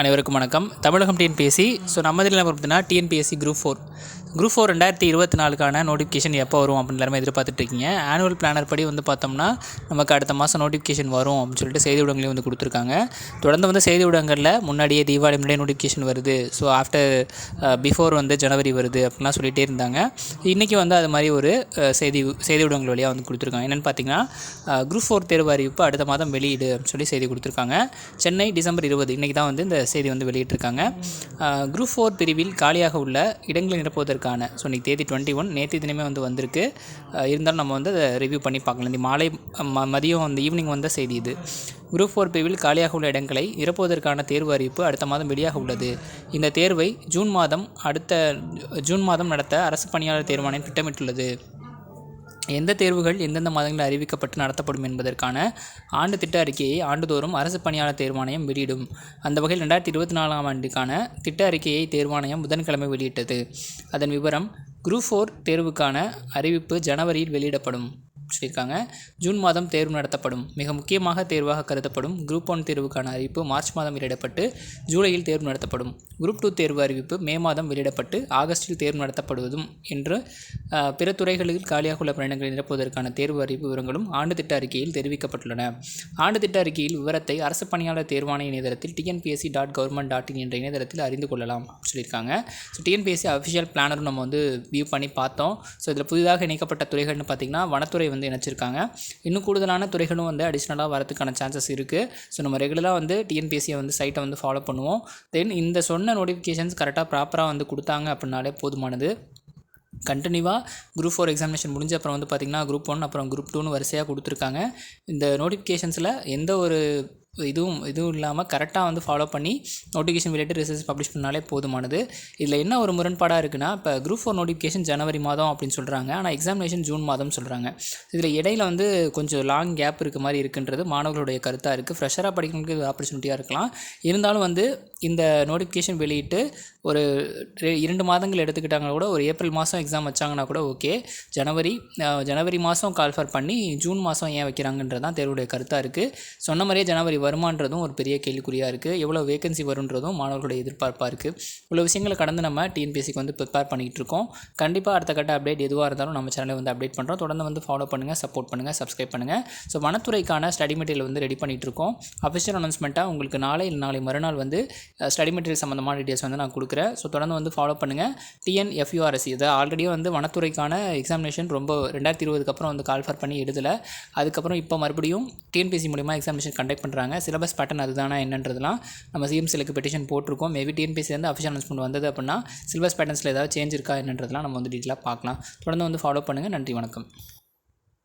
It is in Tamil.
அனைவருக்கும் வணக்கம். தமிழகம் டிஎன்பிஎஸ்சி ஸோ நம்ம இதில் பார்த்தீங்கன்னா TNPSC group four group four ரெண்டாயிரத்தி இருபத்தி நாலுக்கான நோட்டிஃபிகேஷன் எப்போ வரும் அப்படின்னு எல்லாருமே எதிர்பார்த்துட்டு இருக்கீங்க ஆனுவல் பிளானர் படி வந்து பார்த்தோம்னா நமக்கு அடுத்த மாதம் நோட்டிஃபிகேஷன் வரும் அப்படின்னு சொல்லிட்டு செய்தி ஊடகங்களையும் வந்து கொடுத்துருக்காங்க. தொடர்ந்து வந்து செய்தி ஊடகங்களில் முன்னாடியே தீபாவளி முன்னாடியே நோட்டிஃபிகேஷன் வருது. ஸோ ஆஃப்டர் பிஃபோர் வந்து ஜனவரி வருது அப்படிலாம் சொல்லிகிட்டே இருந்தாங்க. இன்றைக்கி வந்து அது மாதிரி ஒரு செய்தி செய்தி ஊடகங்கள் வழியாக வந்து கொடுத்துருக்காங்க. என்னென்னு பார்த்தீங்கன்னா குரூப் ஃபோர் தேர்வு அறிவிப்பு அடுத்த மாதம் வெளியீடு அப்படின்னு சொல்லி செய்தி கொடுத்துருக்காங்க. சென்னை டிசம்பர் இருபது இன்றைக்கி தான் வந்து இந்த செய்தி வந்து வெளியிட்டிருக்காங்க. குரூப் ஃபோர் பிரிவில் காலியாக உள்ள இடங்களை நிரப்புவதற்கான ஸோ இன்றைக்கி தேதி டுவெண்ட்டி ஒன் நேற்று தினமே வந்து வந்திருக்கு. இருந்தாலும் நம்ம வந்து அதை ரிவ்யூ பண்ணி பார்க்கலாம். இந்த மாலை ம மதியம் வந்து ஈவினிங் வந்த செய்தி இது. குரூப் ஃபோர் பிரிவில் காலியாக உள்ள இடங்களை நிரப்புவதற்கான தேர்வு அறிவிப்பு அடுத்த மாதம் வெளியாக உள்ளது. இந்த தேர்வை ஜூன் மாதம் அடுத்த ஜூன் மாதம் நடத்த அரசு பணியாளர் தேர்வாணையம் திட்டமிட்டுள்ளது. எந்த தேர்வுகள் எந்தெந்த மாதங்களில் அறிவிக்கப்பட்டு நடத்தப்படும் என்பதற்கான ஆண்டு திட்ட அறிக்கையை ஆண்டுதோறும் அரசு பணியாளர் தேர்வாணையம் வெளியிடும். அந்த வகையில் ரெண்டாயிரத்தி இருபத்தி நாலாம் ஆண்டுக்கான திட்ட அறிக்கையை தேர்வாணையம் புதன்கிழமை வெளியிட்டது. அதன் விவரம் குரூப் ஃபோர் தேர்வுக்கான அறிவிப்பு ஜனவரியில் வெளியிடப்படும். சொல்லியிருக்காங்க ஜூன் மாதம் தேர்வு நடத்தப்படும். மிக முக்கியமாக தேர்வாக கருதப்படும் குரூப் ஒன் தேர்வுக்கான அறிவிப்பு மார்ச் மாதம் வெளியிடப்பட்டு ஜூலையில் தேர்வு நடத்தப்படும். குரூப் டூ தேர்வு அறிவிப்பு மே மாதம் வெளியிடப்பட்டு ஆகஸ்டில் தேர்வு நடத்தப்படுவதும் என்று பிற துறைகளில் காலியாக உள்ள பயணங்களை நிரப்புவதற்கான தேர்வு அறிவிப்பு விவரங்களும் ஆண்டு திட்ட அறிக்கையில் தெரிவிக்கப்பட்டுள்ளன. ஆண்டு திட்ட அறிக்கையில் விவரத்தை அரசு பணியாளர் தேர்வாணைய இணையதளத்தில் TNPSC dot government dot in என்ற இணையதளத்தில் அறிந்து கொள்ளலாம் சொல்லியிருக்காங்க. ஸோ டிஎன்பிஎஸ்சி அஃபிஷியல் பிளானரும் நம்ம வந்து வியூ பண்ணி பார்த்தோம். ஸோ இதில் புதிதாக இணைக்கப்பட்ட துறைகள்னு பார்த்திங்கன்னா வனத்துறை வந்து இணைச்சிருக்காங்க. இன்னும் கூடுதலான துறைகளும் வந்து அடிஷ்னலாக வரதுக்கான சான்சஸ் இருக்குது ஸோ நம்ம ரெகுலராக வந்து டிஎன்பிஎஸ்சியை வந்து சைட்டை வந்து ஃபாலோ பண்ணுவோம். தென் இந்த சொன்ன நோட்டிஃபிகேஷன்ஸ் கரெக்டாக ப்ராப்பராக வந்து கொடுத்தாங்க அப்படின்னாலே போதுமானது. கண்டினியூவாக குரூப் ஃபோர் எக்ஸாமினேஷன் முடிஞ்ச அப்புறம் வந்து பார்த்திங்கன்னா குரூப் ஒன் அப்புறம் குரூப் டூன்னு வரிசையாக கொடுத்துருக்காங்க. இந்த நோட்டிஃபிகேஷன்ஸில் எந்த ஒரு இதுவும் இதுவும் இல்லாமல் கரெக்டாக வந்து ஃபாலோ பண்ணி நோட்டிஃபிகேஷன் ரிலேட்டட் ரிசர்ச் பப்ளிஷ் பண்ணாலே போதுமானது. இதில் என்ன ஒரு முரண்பாடாக இருக்குன்னா இப்போ குரூப் ஃபோர் நோட்டிஃபிகேஷன் ஜனவரி மாதம் அப்படின்னு சொல்கிறாங்க ஆனால் எக்ஸாமினேஷன் ஜூன் மாதம் சொல்கிறாங்க இதில் இடையில வந்து கொஞ்சம் லாங் கேப் இருக்க மாதிரி இருக்குன்றது மாணவர்களுடைய கருத்தாக இருக்குது ஃப்ரெஷராக படிக்கிறவங்களுக்கு இது ஆப்பர்ச்சுனிட்டியாக இருக்கலாம். இருந்தாலும் வந்து இந்த நோட்டிஃபிகேஷன் வெளியிட்டு ஒரு இரண்டு மாதங்கள் எடுத்துக்கிட்டாங்கன்னா கூட ஒரு ஏப்ரல் மாதம் எக்ஸாம் வச்சாங்கன்னா கூட ஓகே ஜனவரி ஜனவரி மாதம் கால்ஃபர் பண்ணி ஜூன் மாதம் ஏன் வைக்கிறாங்கன்றது தான் தேர்வுடைய கருத்தாக இருக்குது சொன்ன மாதிரியே ஜனவரி வருமானன்றதும் ஒரு பெரிய கேள்விக்குறியாக இருக்குது எவ்வளோ வேகன்சி வருன்றதும் மாணவர்களுடைய எதிர்பார்ப்பாக இருக்குது இவ்வளோ விஷயங்களை கடந்து நம்ம டிஎன்பிஎஸ்சிக்கு வந்து ப்ரிப்பேர் பண்ணிகிட்டு இருக்கோம். கண்டிப்பாக அடுத்த கட்ட அப்டேட் எதுவாக இருந்தாலும் நம்ம சேனலை வந்து அப்டேட் பண்ணுறோம் தொடர்ந்து வந்து ஃபாலோ பண்ணுங்கள் சப்போர்ட் பண்ணுங்கள் சப்ஸ்கிரைப் பண்ணுங்கள் ஸோ வனத்துறைக்கான ஸ்டடி மெட்டீரியல் வந்து ரெடி பண்ணிகிட்டு இருக்கோம். அஃபிஷியல் அனௌன்ஸ்மெண்ட்டாக உங்களுக்கு நாளை இல்லை நாளை மறுநாள் வந்து ஸ்டடி மெட்டீரியல் சம்மந்தமான டீட்டெயில்ஸ் வந்து நான் கொடுக்குறேன். ஸோ தொடர்ந்து வந்து ஃபாலோ பண்ணுங்கள் டிஎன்எஃப்யூஆர்எஸ்சி இது ஆல்ரெடியே வந்து வனத்துறைக்கான எக்ஸாமினேஷன் ரொம்ப ரெண்டாயிரத்தி இருபதுக்கு அப்புறம் வந்து கால்ஃபர் பண்ணி எழுதலை. அதுக்கப்புறம் இப்போ மறுபடியும் டிஎன்பிஎஸ்சி மூலிமா எக்ஸாமினேஷன் கண்டக்ட் பண்ணுறாங்க சிலபஸ் பேட்டர்ன் அதுதானா என்னன்றதுலாம் நம்ம சிஎம்சிலுக்கு பெட்டிஷன் போட்டிருக்கோம். மேபி டிஎன்பிசிலேருந்து அஃபிஷியல் அனௌன்ஸ்மெண்ட் வந்தது அப்படின்னா சிலபஸ் பேட்டர்ன்ஸில் ஏதாவது சேஞ்ச் இருக்கா என்னன்றதுலாம் நம்ம வந்து டீட்டெயிலாக பார்க்கலாம். தொடர்ந்து வந்து ஃபாலோ பண்ணுங்கள் நன்றி வணக்கம்.